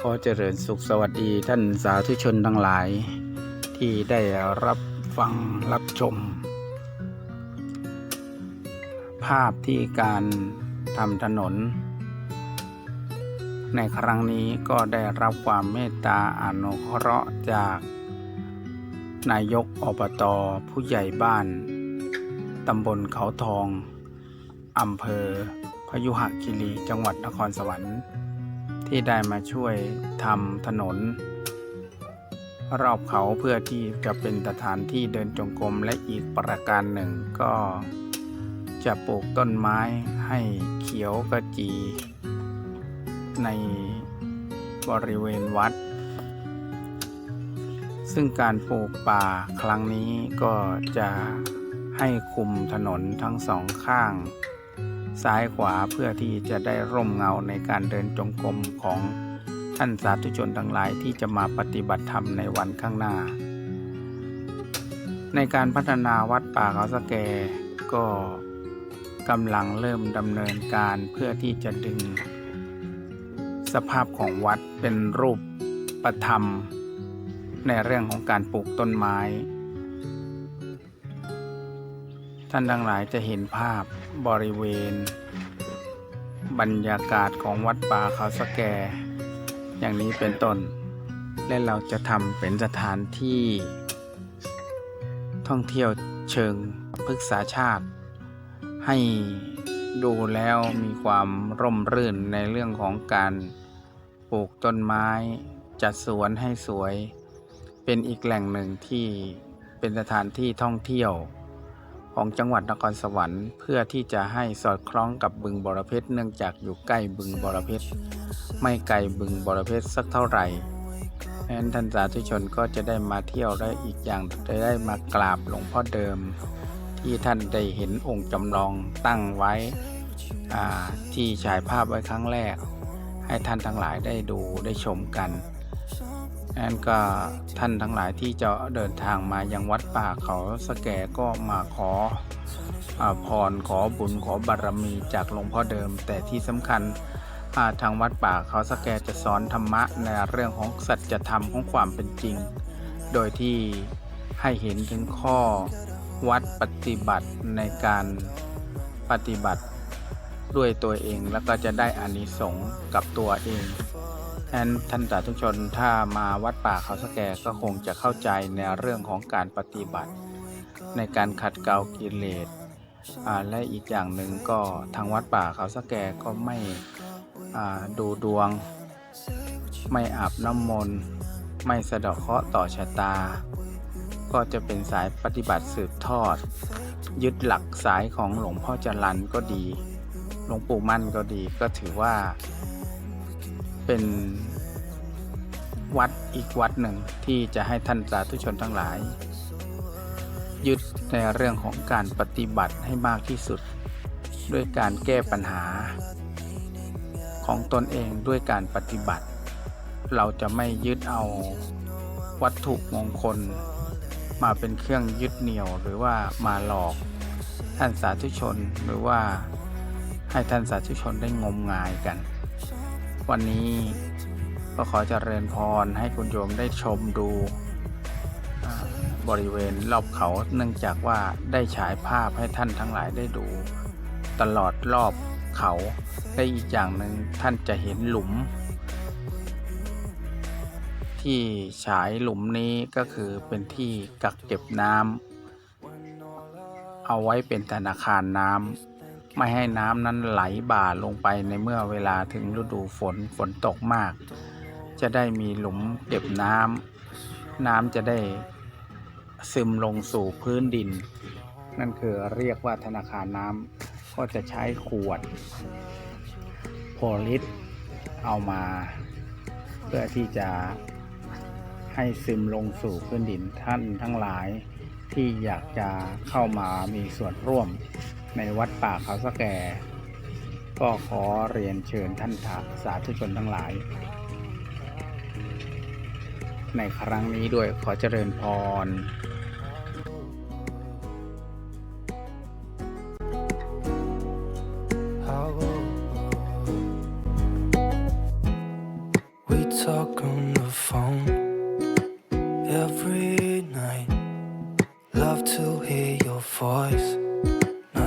ขอเจริญสุขสวัสดีท่านสาธุชนทั้งหลาย ที่ได้รับฟังรับชม ภาพที่การทำถนน ในครั้งนี้ก็ได้รับความเมตตาอนุเคราะห์จาก นายกอบตผู้ใหญ่บ้านตำบลเขาทองอำเภอ พยุหคีรีจังหวัดนครสวรรค์ ที่ได้มาช่วยทำถนน รอบเขาเพื่อที่จะเป็นสถานที่เดินจงกรมและอีกประการหนึ่งก็จะปลูกต้นไม้ให้เขียวกระจี ในบริเวณวัด ซึ่งการปลูกป่าครั้งนี้ก็จะให้คุมถนนทั้งสองข้าง ซ้ายขวาเพื่อที่จะได้ร่มเงาในการเดินจงกรมของท่านสาธุชนทั้งหลายที่จะมาปฏิบัติธรรมในวันข้างหน้า ในการพัฒนาวัดป่าเขาสะแกก็กำลังเริ่มดำเนินการเพื่อที่จะดึง สภาพของวัดเป็นรูปประธรรม ในเรื่องของการปลูกต้นไม้ ท่านทั้งหลายจะเห็นภาพ บริเวณ บรรยากาศของวัดป่าเขาสะแก อย่างนี้เป็นต้น และเราจะทำเป็นสถานที่ ท่องเที่ยวเชิงพฤกษาชาติ ให้ดูแล้วมีความร่มรื่นในเรื่องของการปลูกต้นไม้ จัดสวนให้สวย เป็นอีกแหล่งหนึ่งที่เป็นสถานที่ท่องเที่ยว ของจังหวัดนครสวรรค์ เพื่อที่จะให้สอดคล้องกับบึงบรเพชรเนื่องจากอยู่ใกล้บึงบรเพชรไม่ไกลบึงบรเพชรสักเท่าไหร่ดังนั้นท่านสาธุชนก็จะได้มาเที่ยวได้อีกอย่างจะได้มากราบหลวงพ่อเดิม ที่ท่านได้เห็นองค์จำลองตั้งไว้ที่ฉายภาพไว้ครั้งแรก ให้ท่านทั้งหลายได้ดูได้ชมกัน นั่นก็ท่านทั้งหลายที่จะเดินทางมายังวัดป่าเขาสะแกก็มาขออาพรขอบุญขอบารมีจากหลวงพ่อเดิม แต่ที่สำคัญาทางวัดป่าเขาสะแกจะสอนธรรมะในเรื่องของสัจธรรมของความเป็นจริง โดยที่ให้เห็นถึงข้อวัดปฏิบัติในการปฏิบัติด้วยตัวเองแล้วก็จะได้อานิสงส์กับตัวเอง นั้นท่านสาธุชนถ้ามาวัดป่าเขาสะแกก็คงจะเข้าใจในเรื่องของการปฏิบัติ ในการขัดเกลากิเลสและอีกอย่างหนึ่งก็ทางวัดป่าเขาสะแกก็ไม่ดูดวง ไม่อาบน้ำมนต์ ไม่สะเดาะเคราะห์ต่อชะตา ก็จะเป็นสายปฏิบัติสืบทอด ยึดหลักสายของหลวงพ่อจรันก็ดี หลวงปู่มั่นก็ดีก็ถือว่า เป็นวัดอีกวัดหนึ่งที่จะให้ท่านสาธุชนทั้งหลาย ยึดในเรื่องของการปฏิบัติให้มากที่สุด ด้วยการแก้ปัญหา ของตนเองด้วยการปฏิบัติ เราจะไม่ยึดเอาวัตถุมงคล มาเป็นเครื่องยึดเหนี่ยวหรือว่ามาหลอกท่านสาธุชนหรือว่าให้ท่านสาธุชนได้งมงายกัน วันนี้ก็ขอจเจริญพรให้คุณโยมได้ชมดูบริเวณรอบเขาเนื่องจากว่าได้ฉายภาพให้ท่านทั้งหลายได้ดู ตลอดรอบเขาได้อีกอย่างหนึ่งท่านจะเห็นหลุม ที่ฉายหลุมนี้ก็คือเป็นที่กักเก็บน้ำเอาไว้เป็นธนาคารน้ำ ไม่ให้น้ำนั้นไหลบ่าลงไปในเมื่อเวลาถึงฤดูฝนฝนตกมาก จะได้มีหลุมเก็บน้ำน้ำจะได้ซึมลงสู่พื้นดิน นั่นคือเรียกว่าธนาคารน้ำก็จะใช้ขวดโพลิสเอามา เพื่อที่จะให้ซึมลงสู่พื้นดินท่านทั้งหลายที่อยากจะเข้ามามีส่วนร่วม ในวัดป่าเขาสะแก่ก็ขอเรียนเชิญท่านสาธุชนทั้งหลาย ในครั้งนี้ด้วยขอเจริญพร How talk on the phone every night. Love to hear your voice,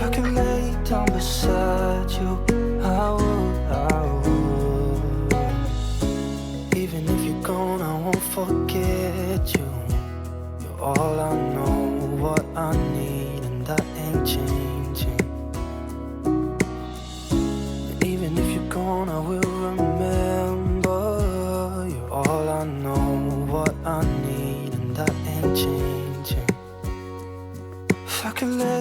If I lay down beside you, I would, I would. Even if you're gone, I won't forget you. You're all I know, what I need, and that ain't changing. Even if you're gone, I will remember. You're all I know, what I need, and ain't changing. If I lay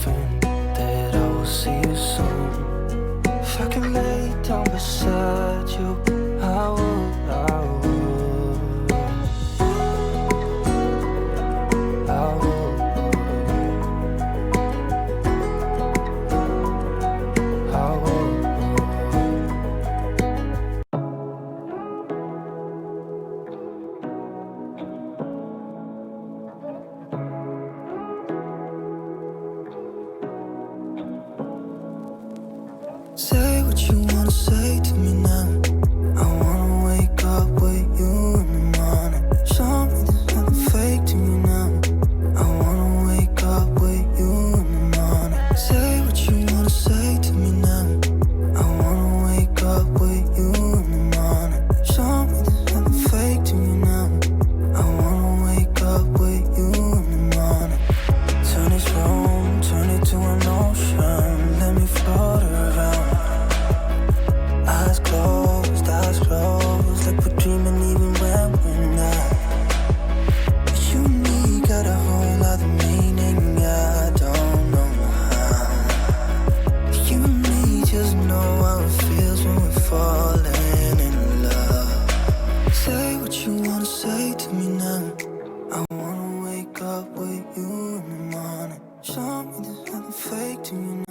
different So show me that I'm fake to you